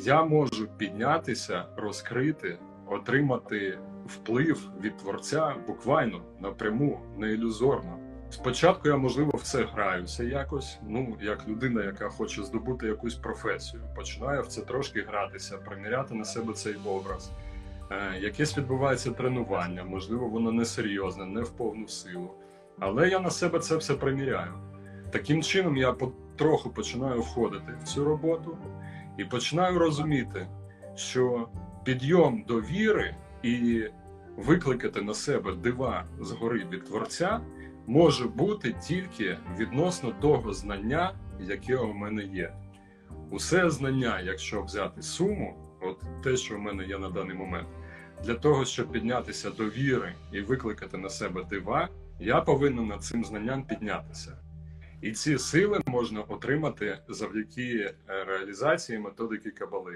я можу піднятися, розкрити, отримати вплив від творця буквально напряму, не ілюзорно. Спочатку я, можливо, в це граюся якось. Ну, як людина, яка хоче здобути якусь професію, починаю в це трошки гратися, приміряти на себе цей образ. Е, якесь відбувається тренування, можливо, воно не серйозне, не в повну силу. Але я на себе це все приміряю. Таким чином я потроху починаю входити в цю роботу і починаю розуміти, що підйом до віри і викликати на себе дива згори від творця може бути тільки відносно того знання, яке у мене є. Усе знання, якщо взяти суму, от те, що в мене є на даний момент, для того, щоб піднятися до віри і викликати на себе дива, я повинен над цим знанням піднятися. І ці сили можна отримати завдяки е, реалізації методики Кабали.